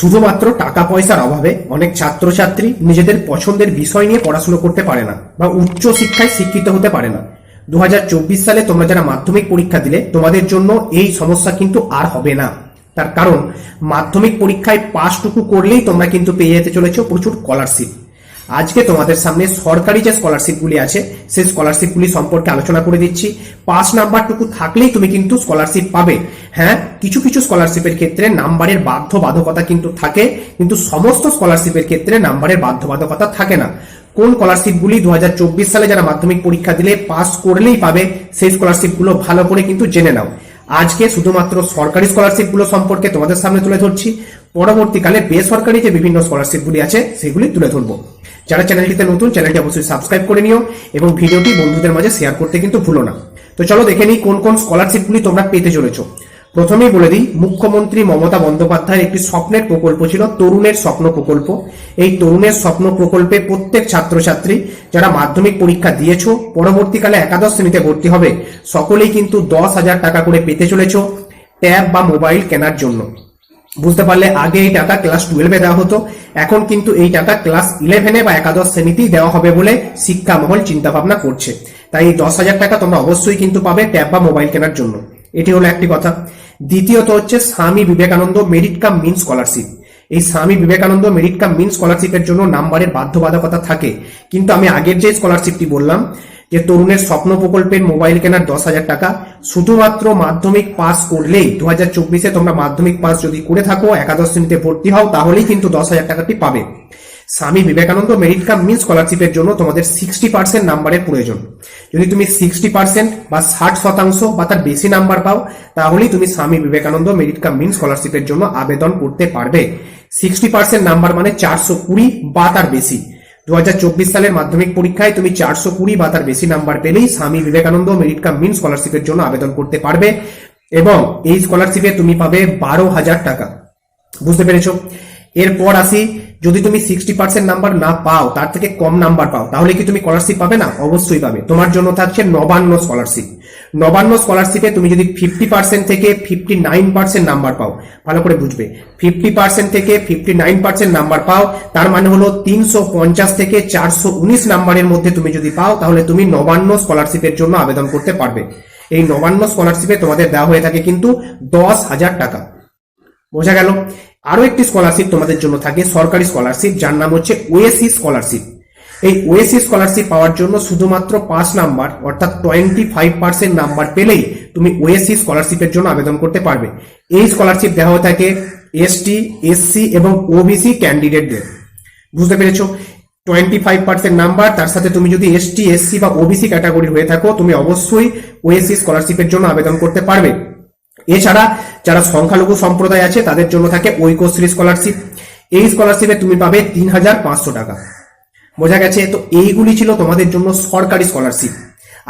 শুধুমাত্র টাকা পয়সার অভাবে অনেক ছাত্রছাত্রী নিজেদের পছন্দের বিষয় নিয়ে পড়াশুনো করতে পারে না বা উচ্চ শিক্ষায় শিক্ষিত হতে পারে না। দু হাজার চব্বিশ সালে তোমরা যারা মাধ্যমিক পরীক্ষা দিলে, তোমাদের জন্য এই সমস্যা কিন্তু আর হবে না। তার কারণ, মাধ্যমিক পরীক্ষায় পাশটুকু করলেই তোমরা কিন্তু পেয়ে যেতে চলেছ প্রচুর স্কলারশিপ আজকে তোমাদের সামনে সরকারি যে স্কলারশিপগুলি আছে, সেই স্কলারশিপগুলি সম্পর্কে আলোচনা করে দিচ্ছি। পাস নাম্বারটুকু থাকলেই তুমি কিন্তু স্কলারশিপ পাবে। হ্যাঁ কিছু কিছু স্কলারশিপের ক্ষেত্রে নাম্বারের বাধ্যবাধকতা কিন্তু থাকে, কিন্তু সমস্ত স্কলারশিপের ক্ষেত্রে নাম্বারের বাধ্যবাধকতা থাকে না। কোন স্কলারশিপগুলি দু হাজার চব্বিশ সালে যারা মাধ্যমিক পরীক্ষা দিলে পাস করলেই পাবে, সেই স্কলারশিপগুলো ভালো করে কিন্তু জেনে নাও। আজকে শুধুমাত্র সরকারি স্কলারশিপগুলো সম্পর্কে তোমাদের সামনে তুলে ধরছি। পরবর্তীকালে বেসরকারি যে বিভিন্ন স্কলারশিপগুলি আছে, সেগুলি তুলে ধরবো। যারা চ্যানেলটিতে নতুন, চ্যানেলটি অবশ্যই সাবস্ক্রাইব করে নিও এবং ভিডিওটি বন্ধুদের মাঝে শেয়ার করতে কিন্তু ভুলো না। তো চলো দেখে নিই কোন কোন স্কলারশিপগুলি তোমরা পেতে চলেছো। প্রথমেই বলে দিই, মুখ্যমন্ত্রী মমতা বন্দ্যোপাধ্যায়ের একটি স্বপ্নের প্রকল্প ছিল, তরুণের স্বপ্ন প্রকল্প। এই তরুণের স্বপ্ন প্রকল্পে প্রত্যেক ছাত্রছাত্রী যারা মাধ্যমিক পরীক্ষা দিয়েছ, পরবর্তীকালে একাদশ শ্রেণীতে ভর্তি হবে, সকলেই কিন্তু দশ হাজার টাকা করে পেতে চলেছো ট্যাব বা মোবাইল কেনার জন্য। বুঝতে পারলে আগে এই টাকা ক্লাস টুয়েলভে দেওয়া হতো। এখন কিন্তু এই টাকা ক্লাস ইলেভেনে বা একাদশ শ্রেণীতেই দেওয়া হবে বলে শিক্ষা মহল চিন্তা ভাবনা করছে। তাই দশ হাজার টাকা তোমরা অবশ্যই কিন্তু পাবে ট্যাব বা মোবাইল কেনার জন্য। এটি হলো একটি কথা। দ্বিতীয়ত হচ্ছে Swami Vivekananda merit cum means scholarship. এই স্বামী বিবেকানন্দ মেরিট কাম মিন স্কলারশিপের জন্য নাম্বারের বাধ্যবাধকতা থাকে। কিন্তু আমি আগের যে স্কলারশিপটি বললাম যে তরুণের স্বপ্ন প্রকল্পের মোবাইল কেনার দশ হাজার টাকা, শুধুমাত্র মাধ্যমিক পাস করলেই দু হাজার চব্বিশে তোমরা মাধ্যমিক পাস যদি করে থাকো, একাদশ শ্রেণীতে ভর্তি হও, তাহলেই কিন্তু দশ হাজার টাকাটি পাবে। স্বামী বিবেকানন্দ মেরিট কাম মিন স্কলারশিপের জন্য তোমাদের সিক্সটি পার্সেন্ট নাম্বারের প্রয়োজন। যদি তুমি সিক্সটি পার্সেন্ট বা ষাট শতাংশ বা তার বেশি নাম্বার পাও, তাহলেই তুমি স্বামী বিবেকানন্দ মেরিট কাম মিন স্কলারশিপের জন্য আবেদন করতে পারবে। সিক্সটি পার্সেন্ট নাম্বার মানে চারশো কুড়ি বা তার বেশি। দু হাজার চব্বিশ সালের মাধ্যমিক পরীক্ষায় তুমি চারশো কুড়ি বা তার বেশি নাম্বার পেলেই স্বামী বিবেকানন্দ মেরিট কাম মিন স্কলারশিপের জন্য আবেদন করতে পারবে এবং এই স্কলারশিপে তুমি পাবে বারো হাজার টাকা। বুঝতে পেরেছ? এরপর আসি, যদি তুমি সিক্সটি পার্সেন্ট নাম্বার না পাও, তার থেকে কম নাম্বার পাও, তাহলে কি তুমি স্কলারশিপ পাবে না? অবশ্যই পাবে। তোমার জন্য থাকছে নবান্ন স্কলারশিপ নবান্ন স্কলারশিপে তুমি যদি ফিফটি পার্সেন্ট থেকে ফিফটি নাইন পার্সেন্ট নাম্বার পাও, ভালো করে বুঝবে। ফিফটি পার্সেন্ট থেকে ফিফটি নাইন পার্সেন্ট নাম্বার পাও, তার মানে হলো তিনশো পঞ্চাশ থেকে চারশো উনিশ নাম্বারের মধ্যে তুমি যদি পাও, তাহলে তুমি নবান্ন স্কলারশিপের জন্য আবেদন করতে পারবে। এই নবান্ন স্কলারশিপে তোমাদের দেওয়া হয়ে থাকে কিন্তু দশ হাজার টাকা। বোঝা গেল? আরও একটি স্কলারশিপ তোমাদের জন্য থাকে, সরকারি স্কলারশিপ যার নাম হচ্ছে ওএসি স্কলারশিপ এই ওএসি স্কলারশিপ পাওয়ার জন্য শুধুমাত্র পাঁচ নাম্বার, অর্থাৎ টোয়েন্টি ফাইভ পার্সেন্ট নাম্বার পেলেই তুমি ওএসি স্কলারশিপের জন্য আবেদন করতে পারবে। এই স্কলারশিপ দেওয়া হয়ে থাকে এসটি এসসি এবং ওবিসি ক্যান্ডিডেটদের বুঝতে পেরেছ? টোয়েন্টি ফাইভ পার্সেন্ট নাম্বার, তার সাথে তুমি যদি এসটি এসসি বা ওবিসি ক্যাটাগরি হয়ে থাকো, তুমি অবশ্যই ওএসসি স্কলারশিপের জন্য আবেদন করতে পারবে। এছাড়া যারা সংখ্যালঘু সম্প্রদায় আছে, তাদের জন্য থাকে ঐক্যশ্রী স্কলারশিপ এই স্কলারশিপে তুমি পাবে তিন হাজার পাঁচশো টাকা। বোঝা গেছে? তো এইগুলি ছিল তোমাদের জন্য সরকারি স্কলারশিপ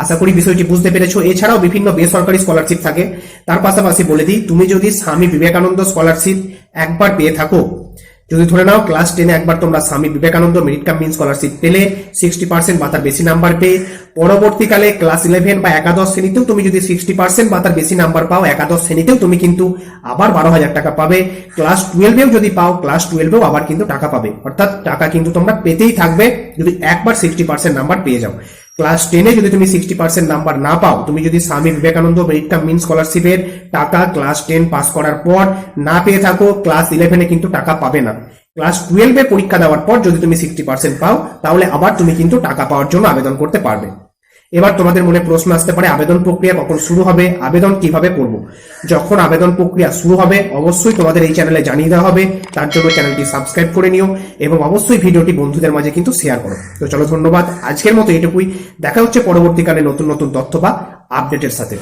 আশা করি বিষয়টি বুঝতে পেরেছ। এছাড়াও বিভিন্ন বেসরকারি স্কলারশিপ থাকে। তার পাশাপাশি বলে দিই, তুমি যদি স্বামী বিবেকানন্দ স্কলারশিপ একবার পেয়ে থাকো যদি ধরে নাও ক্লাস টেনে একবার তোমরা Swami Vivekananda merit cum means scholarship পেলে সিক্সটি পার্সেন্ট বা তার বেশি নাম্বার পেয়ে, পরবর্তীকালে ক্লাস ইলেভেন বা একাদশ শ্রেণীতেও তুমি যদি সিক্সটি পার্সেন্ট বা তার বেশি নাম্বার পাও, একাদশ শ্রেণীতেও তুমি কিন্তু আবার বারো হাজার টাকা পাবে। ক্লাস টুয়েলভেও যদি পাও ক্লাস টুয়েলভেও আবার কিন্তু টাকা পাবে। অর্থাৎ টাকা কিন্তু তোমরা পেতেই থাকবে যদি একবার সিক্সটি পার্সেন্ট নাম্বার পেয়ে যাও। ক্লাস টেনে যদি তুমি সিক্সটি পার্সেন্ট নাম্বার না পাও, তুমি যদি স্বামী বিবেকানন্দ কাম মিন স্কলারশিপের টাকা ক্লাস টেন পাস করার পর না পেয়ে থাকো ক্লাস ইলেভেনে কিন্তু টাকা পাবে না। ক্লাস টুয়েলভে পরীক্ষা দেওয়ার পর যদি তুমি সিক্সটি পার্সেন্ট পাও, তাহলে আবার তুমি কিন্তু টাকা পাওয়ার জন্য আবেদন করতে পারবে। এবার তোমাদের মনে প্রশ্ন আসতে পারে, আবেদন প্রক্রিয়া কখন শুরু হবে? আবেদন কীভাবে করব? যখন আবেদন প্রক্রিয়া শুরু হবে, অবশ্যই তোমাদের এই চ্যানেলে জানিয়ে দেওয়া হবে। তার জন্য চ্যানেলটি সাবস্ক্রাইব করে নিও এবং অবশ্যই ভিডিওটি বন্ধুদের মাঝে কিন্তু শেয়ার করো। তো চলো ধন্যবাদ। আজকের মতো এটুকুই। দেখা হচ্ছে পরবর্তীকালে নতুন নতুন তথ্য বা আপডেটের সাথে।